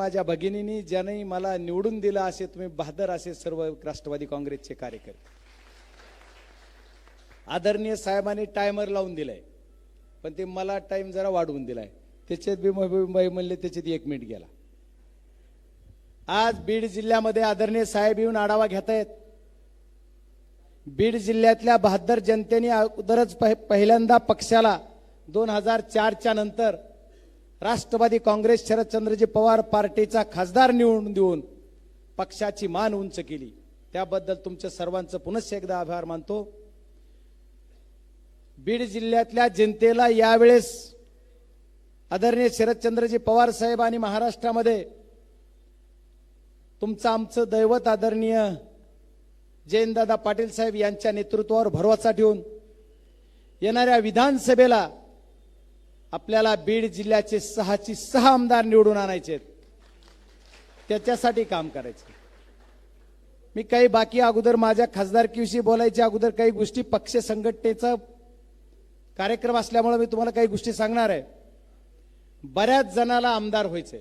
माझ्या भगिनींनी ज्याने मला निवडून दिलं असे तुम्ही बहादर असे सर्व राष्ट्रवादी काँग्रेसचे कार्यकर्ते. आदरणीय साहेबांनी टायमर लावून दिलाय. पण ते मला टाइम जरा वाढवून दिलाय. त्याच्यात बी म्हणले त्याच्यात एक मिनिट गेला. आज बीड जिल्ह्यामध्ये आदरणीय साहेब येऊन आढावा घेतायत. बीड जिल्ह्यातल्या बहादर जनतेने अगोदरच पहिल्यांदा पक्षाला दोन हजार चारच्या नंतर राष्ट्रवादी काँग्रेस शरदचंद्रजी पवार पार्टीचा खासदार निवडून देऊन पक्षाची मान उंच केली. त्याबद्दल तुमच्या सर्वांचं पुनश्च एकदा आभार मानतो. बीड जिल्ह्यातल्या जनतेला यावेळेस आदरणीय शरदचंद्रजी पवार साहेब आणि महाराष्ट्रामध्ये तुमचं आमचं दैवत आदरणीय जयंतदादा पाटील साहेब यांच्या नेतृत्वावर भरवसा ठेवून येणाऱ्या विधानसभेला आपल्याला बीड जिल्ह्याचे सहाची सहा आमदार निवडून आणायचे त्याच्यासाठी काम करायचं. मी काही बाकी अगोदर माझ्या खासदारकीविषयी बोलायच्या अगोदर काही गोष्टी पक्ष संघटनेचा कार्यक्रम असल्यामुळे मी तुम्हाला काही गोष्टी सांगणार आहे. बऱ्याच जणाला आमदार व्हायचंय.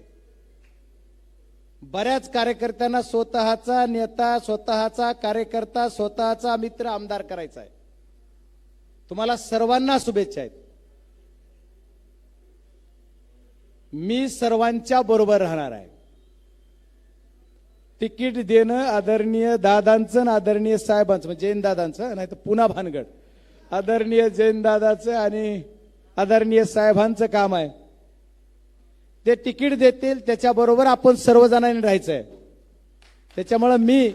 बऱ्याच कार्यकर्त्यांना स्वतःचा नेता स्वतःचा कार्यकर्ता स्वतःचा मित्र आमदार करायचा आहे. तुम्हाला सर्वांना शुभेच्छा आहेत. मी सर्वांच्या बरोबर राहणार आहे. तिकीट देणं आदरणीय दादांचं आणि आदरणीय साहेबांचं म्हणजे जैन दादांचं नाही तर पुन्हा भानगड. आदरणीय जैन दादाचं आणि आदरणीय साहेबांचं काम आहे. ते तिकीट देतील त्याच्याबरोबर आपण सर्वजणांनी राहायचं आहे त्याच्यामुळं मी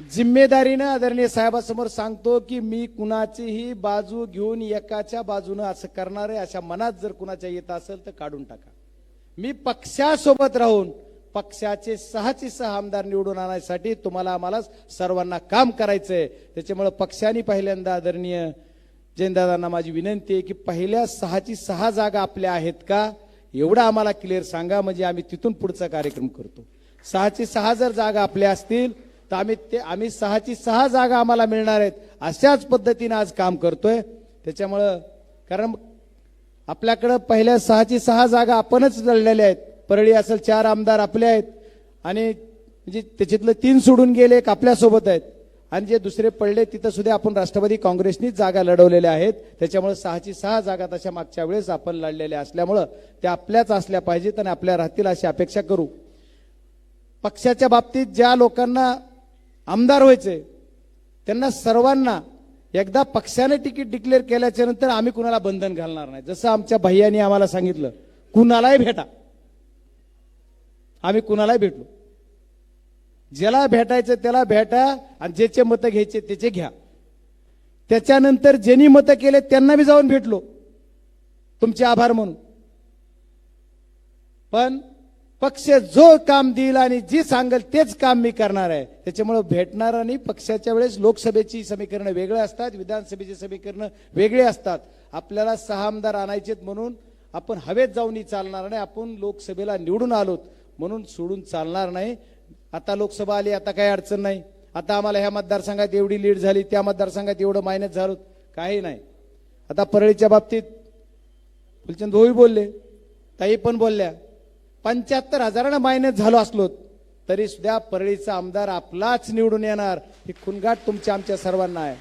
जिम्मेदारीनं आदरणीय साहेबासमोर सांगतो की मी कुणाचीही बाजू घेऊन एकाच्या बाजूनं असं करणार आहे अशा मनात जर कुणाच्या येत असेल तर काढून टाका. मी पक्षासोबत राहून पक्षाचे सहाचे सहा आमदार निवडून आणण्यासाठी तुम्हाला आम्हाला सर्वांना काम करायचंय. त्याच्यामुळे पक्षाने पहिल्यांदा आदरणीय जयंतदादांना माझी विनंती आहे की पहिल्या सहाची सहा जागा आपल्या आहेत का? एवढं आम्हाला क्लिअर सांगा म्हणजे आम्ही तिथून पुढचा कार्यक्रम करतो. सहाची सहा जर जागा आपल्या असतील तर आम्ही ते आम्ही सहाची सहा जागा आम्हाला मिळणार आहेत. अशाच पद्धतीने आज काम करतोय. त्याच्यामुळं कारण आपल्याकडं पहिल्या सहाची सहा जागा आपणच लढलेल्या आहेत. परळी असेल चार आमदार आपले आहेत. आणि म्हणजे त्याच्यातलं तीन सोडून गेले एक आपल्यासोबत आहेत. आणि जे दुसरे पडले तिथं सुद्धा आपण राष्ट्रवादी काँग्रेसनीच जागा लढवलेल्या आहेत. त्याच्यामुळे सहाची सहा जागा तशा मागच्या वेळेस आपण लढलेल्या असल्यामुळं त्या आपल्याच असल्या पाहिजेत आणि आपल्या राहतील अशी अपेक्षा करू. पक्षाच्या बाबतीत ज्या लोकांना आमदार व्हायचे त्यांना सर्वांना एकदा पक्षाने तिकीट डिक्लेअर केल्याच्यानंतर आम्ही कुणाला बंधन घालणार नाही. जसं आमच्या भैयानी आम्हाला सांगितलं कुणालाही भेटा. आम्ही कुणालाही भेटलो. ज्याला भेटायचं त्याला भेटा आणि ज्याचे मतं घ्यायचे त्याचे घ्या. त्याच्यानंतर ज्यांनी मतं केले त्यांना बी जाऊन भेटलो. तुमचे आभार म्हणून. पण पक्ष जो काम देईल आणि जी सांगेल तेच काम मी करणार आहे. त्याच्यामुळे भेटणार आणि पक्षाच्या वेळेस लोकसभेची समीकरणं वेगळे असतात विधानसभेची समीकरणं वेगळे असतात. आपल्याला सहा आमदार आणायचेत म्हणून आपण हवेत जाऊनही चालणार नाही आपण लोकसभेला निवडून आलोत म्हणून सोडून चालणार नाही. आता लोकसभा आली आता काही अडचण नाही. आता आम्हाला ह्या मतदारसंघात एवढी लीड झाली त्या मतदारसंघात एवढं मायनस झालं काही नाही. आता परळीच्या बाबतीत फुलचंद भाऊही बोलले ताई पण बोलल्या. पंच्याहत्तर हजारानं मायनस झालो असलो तरी सुद्धा परळीचा आमदार आपलाच निवडून येणार ही खुनगाट तुमच्या आमच्या सर्वांना आहे.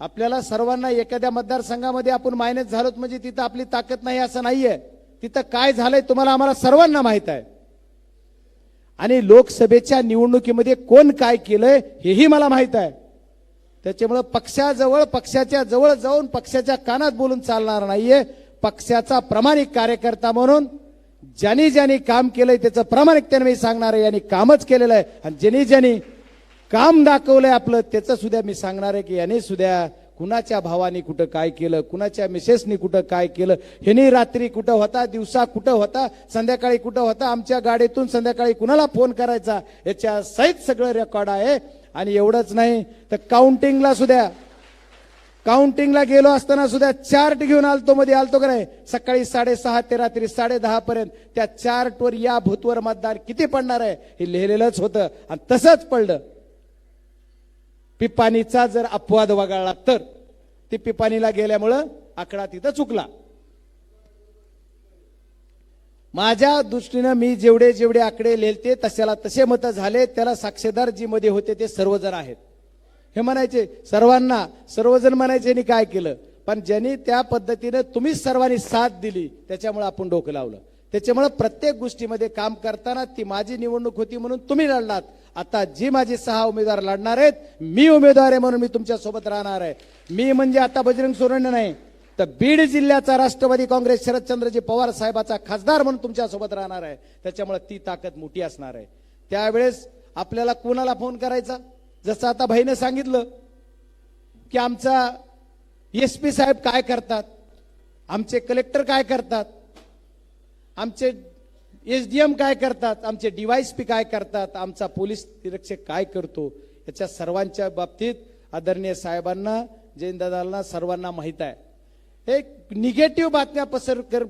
आपल्याला सर्वांना एखाद्या मतदारसंघामध्ये आपण मायनस झालोत म्हणजे तिथं आपली ताकद नाही असं नाहीये. तिथं काय झालंय तुम्हाला आम्हाला सर्वांना माहीत आहे. आणि लोकसभेच्या निवडणुकीमध्ये कोण काय केलंय हेही मला माहीत आहे. त्याच्यामुळं पक्षाजवळ पक्षाच्या जवळ जाऊन पक्षाच्या कानात बोलून चालणार नाहीये. पक्षाचा प्रामाणिक कार्यकर्ता म्हणून ज्यांनी ज्यांनी काम केलंय त्याचं प्रामाणिकतेने मी सांगणार आहे यांनी कामच केलेलं आहे. आणि ज्यांनी ज्यांनी काम दाखवलंय आपलं त्याचं सुद्धा मी सांगणार आहे की यांनी सुद्धा कुणाच्या भावानी कुठं काय केलं कुणाच्या मिसेसनी कुठं काय केलं ह्यानी रात्री कुठं होता दिवसा कुठं होता संध्याकाळी कुठं होता आमच्या गाडीतून संध्याकाळी कुणाला फोन करायचा याच्या सहित सगळं रेकॉर्ड आहे. आणि एवढंच नाही तर काउंटिंगला सुद्धा काउंटिंगला गेलो असताना सुद्धा चार्ट घेऊन आलतो मध्ये आलतो का नाही? सकाळी साडेसहा ते रात्री साडे दहा पर्यंत त्या चार्टवर या भूतवर मतदान किती पडणार आहे हे लिहिलेलंच होतं आणि तसंच पडलं. पिपाणीचा जर अपवाद वगळला तर ते पिपाणीला गेल्यामुळं आकडा तिथं चुकला. माझ्या दृष्टीनं मी जेवढे जेवढे आकडे लिहिलते तशाला तसे मत झाले त्याला साक्षीदार जी मध्ये होते ते सर्वजण आहेत. हे म्हणायचे सर्वांना सर्वजण म्हणायचे काय केलं? पण ज्यांनी त्या पद्धतीनं तुम्हीच सर्वांनी साथ दिली त्याच्यामुळे आपण डोकं लावलं. त्याच्यामुळं प्रत्येक गोष्टीमध्ये काम करताना ती माझी निवडणूक होती म्हणून तुम्ही लढलात. आता जी माझी सहा उमेदवार लढणार आहेत मी उमेदवार आहे म्हणून मी तुमच्यासोबत राहणार आहे. मी म्हणजे आता बजरंग सोडणं नाही तर बीड जिल्ह्याचा राष्ट्रवादी काँग्रेस शरदचंद्रजी पवार साहेबाचा खासदार म्हणून तुमच्यासोबत राहणार आहे. त्याच्यामुळे ती ताकद मोठी असणार आहे. त्यावेळेस आपल्याला कोणाला फोन करायचा? जसं आता भाईनं सांगितलं की आमचा एस पी साहेब काय करतात? आमचे कलेक्टर काय करतात? आमचे एस डी एम काय करतात? आमचे पी काय करतात? आमचा पोलीस निरीक्षक काय करतो? याच्या सर्वांच्या बाबतीत आदरणीय साहेबांना जयंतदादांना सर्वांना माहीत आहे. एक निगेटिव्ह बातम्या पसर कर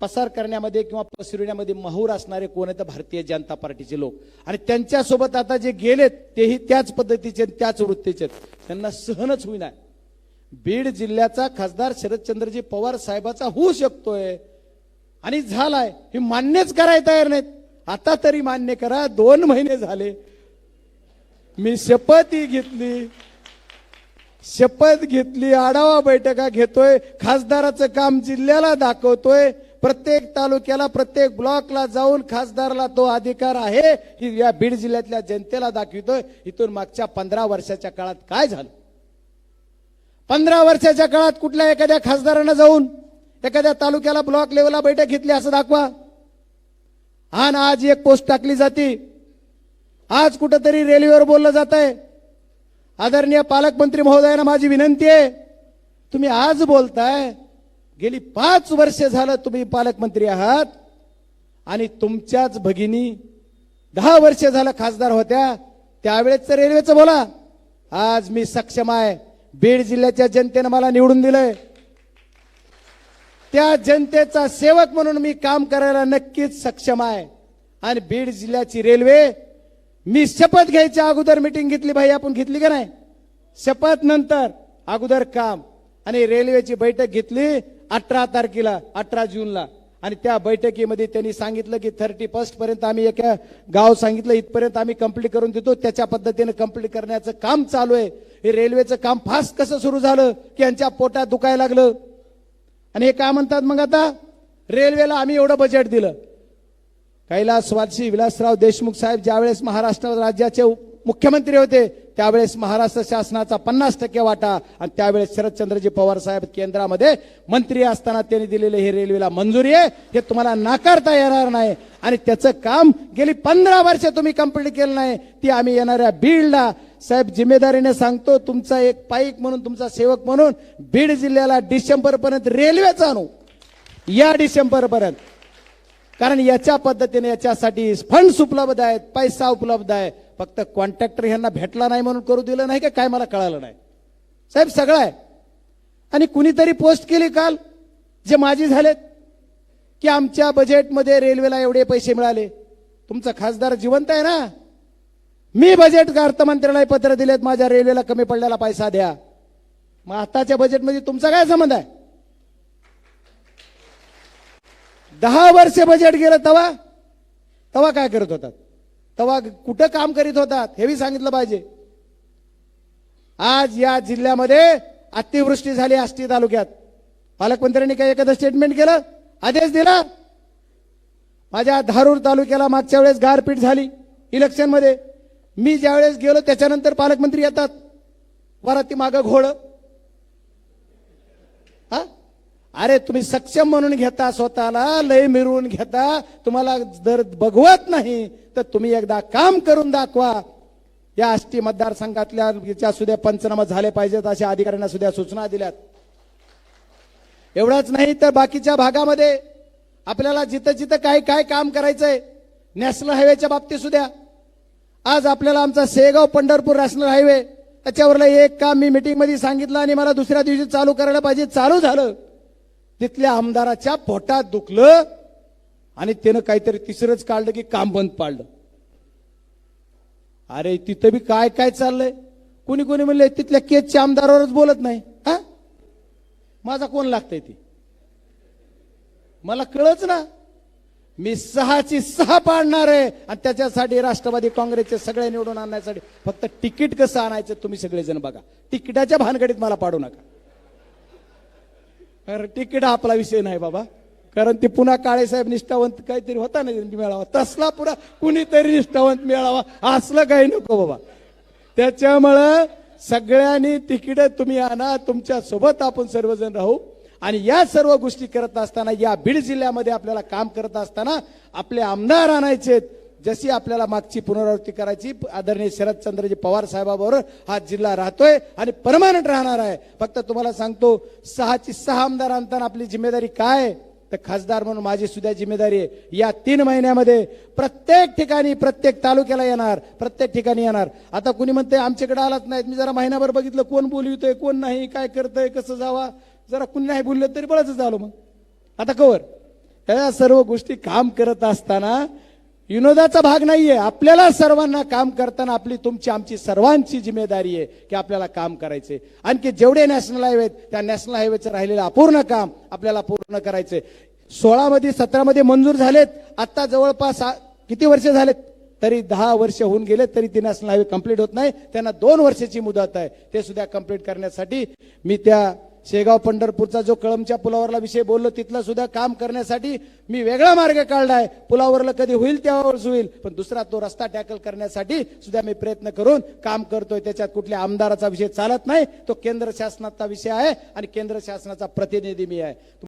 पसार करण्यामध्ये किंवा पसरविण्यामध्ये महूर असणारे कोण आहेत? भारतीय जनता पार्टीचे लोक. आणि त्यांच्यासोबत आता जे गेलेत तेही त्याच पद्धतीचे आणि त्याच वृत्तीचे त्यांना सहनच होईना. बीड जिल्ह्याचा खासदार शरदचंद्रजी पवार साहेबाचा होऊ शकतोय आणि झालाय. हे मान्यच करायला तयार नाहीत. आता तरी मान्य करा. दोन महिने झाले. मी शपथही घेतली. शपथ घेतली. आढावा बैठका घेतोय. खासदाराचं काम जिल्ह्याला दाखवतोय. प्रत्येक तालुक्याला प्रत्येक ब्लॉकला जाऊन खासदारला तो अधिकार आहे ही या बीड जिल्ह्यातल्या जनतेला दाखवितोय. इथून मागच्या पंधरा वर्षाच्या काळात काय झालं? पंधरा वर्षाच्या काळात कुठल्या एखाद्या खासदारानं जाऊन एखाद्या तालुक्याला ब्लॉक लेवलला बैठक घेतली असं दाखवा? आणि आज एक पोस्ट टाकली जाते. आज कुठंतरी रेल्वेवर बोललं जात आहे आदरणीय पालकमंत्री महोदयांना माझी विनंती आहे तुम्ही आज बोलताय गेली पाच वर्ष झालं तुम्ही पालकमंत्री आहात. आणि तुमच्याच भगिनी दहा वर्ष झालं खासदार होत्या. त्यावेळेस रेल्वेचं बोला. आज मी सक्षम आहे. बीड जिल्ह्याच्या जनतेनं मला निवडून दिलंय. त्या जनतेचा सेवक म्हणून मी काम करायला नक्कीच सक्षम आहे. आणि बीड जिल्ह्याची रेल्वे मी शपथ घ्यायच्या अगोदर मिटिंग घेतली भाई आपण घेतली का नाही? शपथ नंतर अगोदर काम. आणि रेल्वेची बैठक घेतली. अठरा तारखेला अठरा जूनला. आणि त्या बैठकीमध्ये त्यांनी सांगितलं की थर्टी फर्स्ट पर्यंत आम्ही एका गाव सांगितलं इथपर्यंत आम्ही कंप्लीट करून देतो. त्याच्या पद्धतीने कंप्लीट करण्याचं काम चालू आहे. हे रेल्वेचं काम फास्ट कसं सुरू झालं की यांच्या पोटात दुखायला लागलं? आणि हे काय म्हणतात मग आता? रेल्वेला आम्ही एवढं बजेट दिलं. कैलासवासी विलासराव देशमुख साहेब ज्यावेळेस महाराष्ट्र राज्याचे मुख्यमंत्री होते त्यावेळेस महाराष्ट्र शासनाचा पन्नास टक्के वाटा आणि त्यावेळेस शरदचंद्रजी पवार साहेब केंद्रामध्ये मंत्री असताना त्यांनी दिलेले हे रेल्वेला मंजुरी आहे. हे तुम्हाला नाकारता येणार नाही. आणि त्याचं काम गेली पंधरा वर्ष तुम्ही कंप्लीट केलं नाही. ती आम्ही येणाऱ्या बीडला. साहेब जिम्मेदारीने सांगतो तुमचा एक पाईक म्हणून तुमचा सेवक म्हणून बीड जिल्ह्याला डिसेंबर पर्यंत रेल्वेच आणू. या डिसेंबर पर्यंत. कारण याच्या पद्धतीने याच्यासाठी फंड्स उपलब्ध आहेत पैसा उपलब्ध आहे. फक्त कॉन्ट्रॅक्टर ह्यांना भेटला नाही म्हणून करू दिलं नाही का? काय मला कळालं नाही. साहेब सगळं आहे. आणि कुणीतरी पोस्ट केली काल जे माझी झालेत की आमच्या बजेटमध्ये रेल्वेला एवढे पैसे मिळाले. तुमचा खासदार जिवंत आहे ना? मी बजेट अर्थमंत्र्याला पत्र दिलेत माझ्या रेल्वेला कमी पडलेला पैसा द्या. मग आताच्या बजेटमध्ये तुमचा काय संबंध आहे? दहा वर्ष बजेट गेलं तवा तवा काय करत होतात? तवा कुठं काम करीत होतात हेही सांगितलं पाहिजे. आज या जिल्ह्यामध्ये अतिवृष्टी झाली आष्टी तालुक्यात. पालकमंत्र्यांनी काय एखादं स्टेटमेंट केलं? आदेश दिला. माझ्या धारूर तालुक्याला मागच्या वेळेस गारपीट झाली इलेक्शनमध्ये मी ज्यावेळेस गेलो त्याच्यानंतर पालकमंत्री येतात. वराती मागं घोडं हा? अरे तुम्ही सक्षम म्हणून घेता स्वतःला लय मिरवून घेता. तुम्हाला जर बघवत नाही तर तुम्ही एकदा काम करून दाखवा. या आष्टी मतदारसंघातल्या सुद्धा पंचनामा झाले पाहिजेत अशा अधिकाऱ्यांना सुद्धा सूचना दिल्यात. एवढंच नाही तर बाकीच्या भागामध्ये आपल्याला जिथं जिथं काय काय काम करायचंय नॅशनल हायवेच्या बाबतीत सुद्धा. आज आपल्याला आमचा सेगाव पंढरपूर नॅशनल हायवे त्याच्यावरलं एक काम मी मिटिंगमध्ये सांगितलं आणि मला दुसऱ्या दिवशी चालू करायला पाहिजे चालू झालं. तिथल्या आमदाराच्या पोटात दुखलं आणि त्यानं काहीतरी तिसरंच काढलं की काम बंद पाडलं. अरे तिथं बी काय काय चाललंय? कोणी कोणी म्हणले तिथल्या केसच्या आमदारावरच बोलत नाही. हा? माझा कोण लागतंय ती? मला कळच ना. मी सहाची सहा पाडणार आहे आणि त्याच्यासाठी राष्ट्रवादी काँग्रेसचे सगळे निवडून आणण्यासाठी फक्त तिकीट कसं आणायचं तुम्ही सगळेजण बघा. तिकिटाच्या भानगडीत मला पाडू नका. कारण तिकीट आपला विषय नाही बाबा. कारण ते पुन्हा काळेसाहेब निष्ठावंत काहीतरी होता ना मिळावा मेळावा. तसला पुन्हा कुणीतरी निष्ठावंत मिळावा. असलं काही नको बाबा. त्याच्यामुळं सगळ्यांनी तिकीट तुम्ही आणा तुमच्यासोबत आपण सर्वजण राहू. आणि या सर्व गोष्टी करत असताना या बीड जिल्ह्यामध्ये आपल्याला काम करत असताना आपले आमदार आणायचे जशी आपल्याला मागची पुनरावृत्ती करायची आदरणीय शरदचंद्रजी पवार साहेबाबरोबर हा जिल्हा राहतोय आणि परमानंट राहणार आहे. फक्त तुम्हाला सांगतो सहाची सहा आमदार आणताना आपली जिम्मेदारी काय? तर खासदार म्हणून माझी सुद्धा जिम्मेदारी आहे. या तीन महिन्यामध्ये प्रत्येक ठिकाणी प्रत्येक तालुक्याला येणार प्रत्येक ठिकाणी येणार. आता कुणी म्हणते आमच्याकडे आलाच नाहीत मी जरा महिनाभर बघितलं कोण बोलवितोय कोण नाही काय करतंय कसं जावा? जरा कुणी नाही बोललं तरी बळच झालो मग. आता कवर. या सर्व गोष्टी काम करत असताना विनोदाचा भाग नाहीये आपल्याला सर्वांना काम करताना आपली तुमची आमची सर्वांची जिम्मेदारी आहे की आपल्याला काम करायचे आणखी जेवढे नॅशनल हायवे आहेत त्या नॅशनल हायवेचं राहिलेलं अपूर्ण काम आपल्याला पूर्ण करायचे सोळा मध्ये सतरा मध्ये मंजूर झालेत आता जवळपास आ- किती वर्ष झालेत तरी दहा वर्ष होऊन गेले तरी ती नॅशनल हायवे कंप्लीट होत नाही त्यांना दोन वर्षाची मुदत आहे ते सुद्धा कंप्लीट करण्यासाठी मी त्या शेगाव पंढरपूरचा जो कळमच्या पुलावरला विषय बोललो तिथला सुद्धा काम करण्यासाठी मी वेगळा मार्ग काढलाय. पुलावरला कधी होईल त्यावरच होईल पण दुसरा तो रस्ता टॅकल करण्यासाठी सुद्धा मी प्रयत्न करून काम करतोय. त्याच्यात कुठल्या आमदाराचा विषय चालत नाही तो केंद्र शासनाचा विषय आहे आणि केंद्र शासनाचा प्रतिनिधी मी आहे.